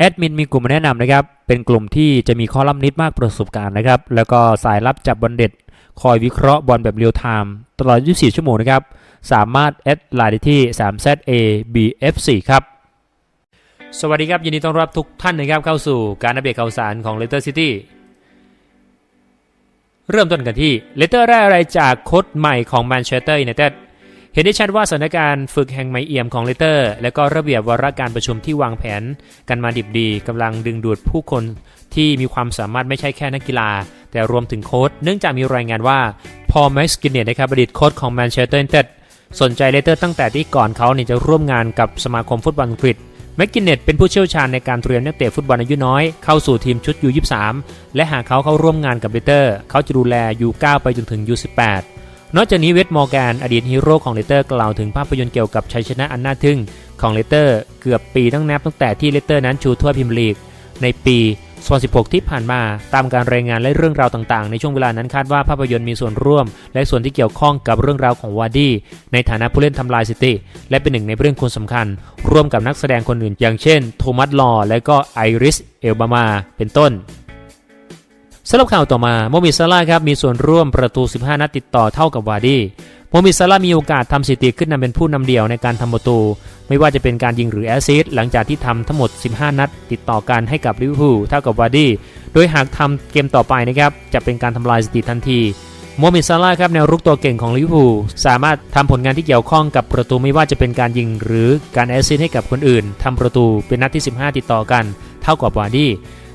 แอดมินมีกลุ่มมาแนะนำนะครับ เป็นกลุ่มที่จะมีคอลัมนิสต์มากประสบการณ์นะครับ แล้วก็สายรับจับบอลเด็ด คอยวิเคราะห์บอลแบบเรียลไทม์ตลอด 24 ชั่วโมงนะครับ สามารถแอดไลน์ได้ที่ 3ZABF4 ครับ สวัสดีครับ ยินดีต้อนรับทุกท่านนะครับเข้าสู่การอัปเดตข่าวสารของ Leicester City เริ่มต้นกันที่เลเตอร์ได้อะไรจากโค้ชใหม่ของแมนเชสเตอร์ยูไนเต็ด เห็นได้ชัดว่าสถานการณ์ฝึกแห่งใหม่เอี่ยมของเลเตอร์ และก็ระเบียบวาระการประชุมที่วางแผนกันมาดิบดีกำลังดึงดูดผู้คนที่มีความสามารถไม่ใช่แค่นักกีฬา แต่รวมถึงโค้ชเนื่องจากมีรายงานว่าพอแม็กซ์กินเนตนะครับอดีตโค้ชของแมนเชสเตอร์ยูไนเต็ดสนใจเลเตอร์ตั้งแต่ที่ก่อนเขาเนี่ยจะร่วมงานกับสมาคมฟุตบอลอังกฤษแม็กกินเนตเป็นผู้เชี่ยวชาญในการเตรียมนักเตะฟุตบอลอายุน้อย เข้าสู่ทีมชุด U23 และหากเขาเข้าร่วมงานกับเลเตอร์ เขาจะดูแล U9 ไปจนถึง U18 นอกจากนี้เวทมอร์แกนอดีตฮีโร่ของเลเตอร์กล่าวถึงภาพยนตร์เกี่ยวกับชัยชนะอันน่าทึ่งของเลเตอร์เกือบปีตั้งนับตั้งแต่ที่เลเตอร์นั้นชูถ้วยพรีเมียร์ลีก ในปี2016 ที่ผ่านมาตามการรายงานและเรื่องราวต่างๆ ในช่วงเวลานั้นคาดว่าภาพยนตร์มีส่วนร่วม และส่วนที่เกี่ยวข้องกับเรื่องราวของวาดี้ในฐานะผู้เล่นทำลายซิตี้และเป็นหนึ่งในเรื่องคนสำคัญ ร่วมกับนักแสดงคนอื่น อย่างเช่น โทมัสลอและก็ไอริสเอลบามา เป็นต้น สำหรับข่าวต่อมาโมมิซาร่าครับมีส่วนร่วมประตู 15 นัดติดต่อเท่ากับวารีโมมิซาร่ามีโอกาสทำสถิติขึ้นนำเป็นผู้นำเดียวในการทำประตู ไม่ว่าจะเป็นการยิงหรือแอสซิสต์หลังจากที่ทำทั้งหมด 15 นัด ติดต่อกันให้กับลิเวอร์พูลเท่ากับวารีโดยหากทำเกมต่อไปนะครับจะเป็นการทำลายสถิติทันทีโมมิซาร่าครับแนวรุกตัวเก่งของลิเวอร์พูลสามารถทำผลงานที่เกี่ยวข้องกับประตูไม่ว่าจะเป็นการยิงหรือการแอสซิสต์ให้กับคนอื่นทำประตูเป็นนัดที่ 15 ติดต่อกัน เท่ากับวาร์ดี้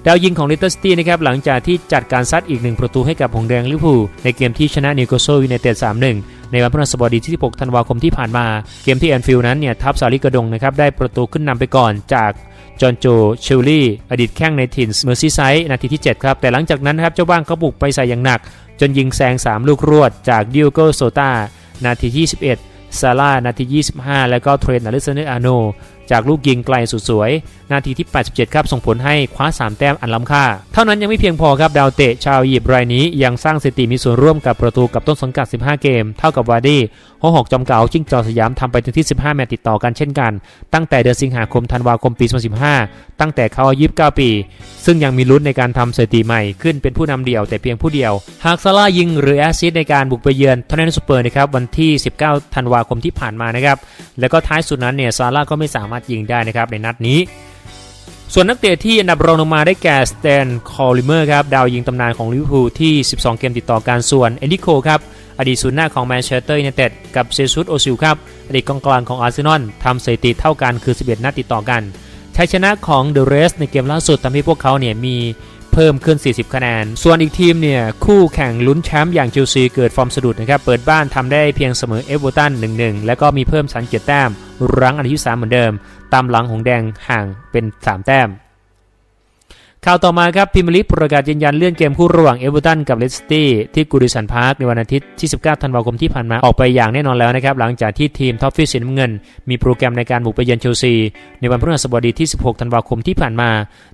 ดาวยิงของลิตเติ้ลซิตี้นะครับหลังจากที่จัดการซัดอีกหนึ่งประตูให้กับหงแดงลิเวอร์พูลในเกมที่ชนะนิวคาสเซิลยูไนเต็ด3-1 ในวันพฤหัสบดีที่ 16 ธันวาคมที่ผ่านมา เกมที่แอนฟิลด์นั้นเนี่ยทัพซาลิกระดงนะครับได้ประตูขึ้นนำไปก่อนจากจอห์นโจชิลลี่ อดีตแข้งในทินส์เมอร์ซีไซด์นาทีที่ 7 ครับ แต่หลังจากนั้นครับเจ้าบ้านเขาบุกไปใส่อย่างหนัก จนยิงแซง 3 ลูกรวดจากดิโอโกโซตานาทีที่21ซาร่านาที 25 แล้วก็เทรนต์อลิซเนอาโน จากลูกยิงไกลสุดสวย นาทีที่ 87 ครับส่งผลให้คว้า 3 แต้มอันล้ำค่า เท่านั้นยังไม่เพียงพอครับดาวเตะชาวอียิปต์รายนี้ยังสร้างสถิติมีส่วนร่วมกับประตูกับต้นสังกัด 15 เกม เท่ากับวาร์ดี้หัวหอกจอมเก่าจิ้งจอกสยามทำไปถึงที่ 15 แมตช์ติดต่อกันเช่นกัน ตั้งแต่เดือนสิงหาคมธันวาคมปี 2015 ตั้งแต่เขาอายุ29ปี ซึ่งยังมีลุ้นในการทำสถิติใหม่ขึ้นเป็นผู้นำเดี่ยวแต่เพียงผู้เดียว หากซาร่ายิงหรือแอซิสในการบุกไปเยือนทอนเนนสเปอร์นะครับวันที่ 19 ธันวาคมที่ผ่านมานะครับแล้วก็ท้ายสุดนั้นเนี่ยซาร่าก็ไม่สามารถยิงได้นะครับในนัดนี้ ส่วนนักเตะที่อันดับรองลงมาได้แก่สแตนคอลิเมอร์ครับดาวยิงตำนานของลิเวอร์พูลที่ 12 เกมติดต่อกันส่วนเอนดิโคครับอดีตศูนย์หน้าของแมนเชสเตอร์ยูไนเต็ดกับเซซุสโอซิลครับอดีตกองกลางของอาร์เซนอลทำสถิติเท่ากันคือ 11 นัดติดต่อกันชัยชนะของเดอะเรสในเกมล่าสุดทำให้พวกเขาเนี่ยมีเพิ่มขึ้น 40 คะแนน ส่วนอีกทีมเนี่ย คู่แข่งลุ้นแชมป์อย่างเชลซีเกิดฟอร์มสะดุดนะครับ เปิดบ้านทำได้เพียงเสมอเอเวอร์ตัน 1-1 แล้วก็มีเพิ่มสันเกียรแต้ม รั้งอันดับที่3เหมือนเดิม ตามหลังของแดงห่างเป็น 3 แต้ม ข่าวต่อมาครับพิมลิกประกาศยืนยันเลื่อนเกมคู่ระหว่างเอเวอร์ตันกับเลสเตอร์ที่กูดิสันพาร์คในวันอาทิตย์ที่ 19 ธันวาคมที่ผ่านมาออกไปอย่างแน่นอนแล้วนะครับหลังจากที่ทีมท็อฟฟี่สีน้ำเงิน มีโปรแกรมในการบุกไปเยือนเชลซีในวันพฤหัสบดีที่ 16 ธันวาคมที่ผ่านมา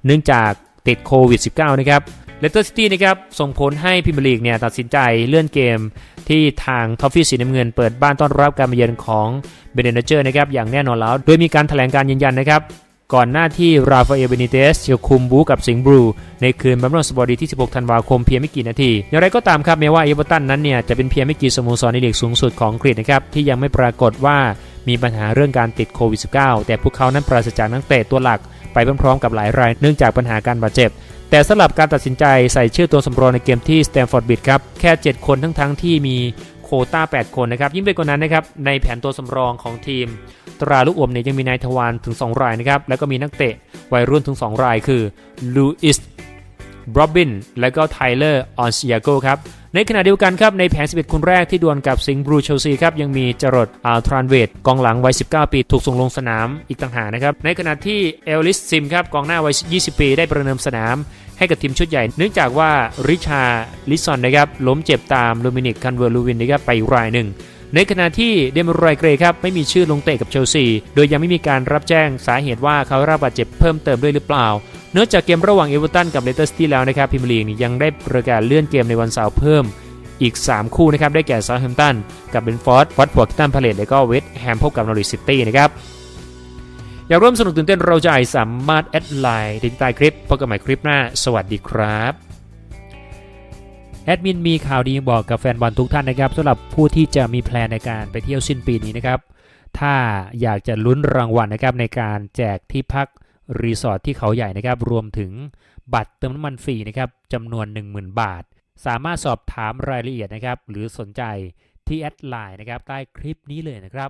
เนื่องจากติดโควิด -19 นะครับ เลสเตอร์ซิตี้นะครับส่งผลให้พิมลีกเนี่ยตัดสินใจเลื่อนเกมที่ทางท็อฟฟี่สีน้ำเงินเปิดบ้านต้อนรับการมาเยือนของเบเดนเจอร์นะครับอย่างแน่นอนแล้ว โดยมีการแถลงการยืนยันนะครับก่อนหน้าที่ราฟาเอลเบนิเตสจะคุมบูกับสิงห์บลูในคืนวันพฤหัสบดีที่ 16 ธันวาคมเพียงไม่กี่นาที อย่างไรก็ตามครับแม้ว่าเอเวอร์ตันนั้นเนี่ยจะเป็นเพียงไม่กี่สโมสรในลีกสูงสุดของอังกฤษนะครับที่ยังไม่ปรากฏว่ามีปัญหาเรื่องการติดโควิด -19 แต่พวกเขานั้นปราศจากนักเตะตัวหลักไปพร้อมๆกับหลายรายเนื่องจากปัญหาการบาดเจ็บ แต่สำหรับการตัดสินใจใส่ชื่อตัวสำรองในเกมที่สแตมฟอร์ดบิดครับ แค่ 7 คนทั้งทั้งที่มีโคต้า 8 คนนะครับ ยิ่งไปกว่านั้นนะครับ ในแผนตัวสำรองของทีม ตราลูกอมเนี่ยยังมีนายทวารถึง 2 รายนะครับ แล้วก็มีนักเตะวัยรุ่นถึง 2 รายคือลูอิสบรอบบินและก็ไทเลอร์ออนซิยาโกครับ ในขณะเดียวกันครับในแผน 11 คนแรกที่ดวลกับสิงห์บรูเชลซีครับยังมีจรดอาทรานเวดกองหลังวัย 19 ปี ถูกส่งลงสนามอีกต่างหากนะครับในขณะที่เอลลิสซิมครับกองหน้าวัย 20 ปี ได้ประเดิมสนามให้กับทีมชุดใหญ่ เนื่องจากว่าริชาลิซอนนะครับล้มเจ็บตามลูมินิกคันเวอร์ลูวินนะครับไปรายหนึ่งในขณะที่เดมรอยเกรครับไม่มีชื่อลงเตะกับเชลซี โดยยังไม่มีการรับแจ้งสาเหตุว่าเขารับบาดเจ็บเพิ่มเติมด้วยหรือเปล่า นื่องจากเกมระหว่างเอเวอร์ตันกับเลสเตอร์ซิตี้แล้วนะครับพิมลีกยังได้ประกาศเลื่อนเกมในวันเสาร์เพิ่มอีก 3 คู่นะครับได้แก่ซาแฮมตันกับเบนฟอร์ดฟอร์ดพอร์ตันพาเลตและก็เวสต์แฮมพบกับนอริสซิตี้นะครับอยากร่วมสนุกตื่นเต้นเราใจสามารถแอดไลน์ติดใต้คลิปพบกันใหม่คลิปหน้า สวัสดีครับแอดมินมีข่าวดีบอกกับแฟนบอลทุกท่านนะครับสำหรับผู้ที่จะมีแพลนในการไปเที่ยวสิ้นปีนี้นะครับ ถ้าอยากจะลุ้นรางวัลนะครับในการแจกที่พัก รีสอร์ทที่เขาใหญ่นะครับ รวมถึงบัตรเติมน้ำมันฟรีนะครับจำนวน 10,000 บาท สามารถสอบถามรายละเอียดนะครับ หรือสนใจที่แอดไลน์นะครับ ใต้คลิปนี้เลยนะครับ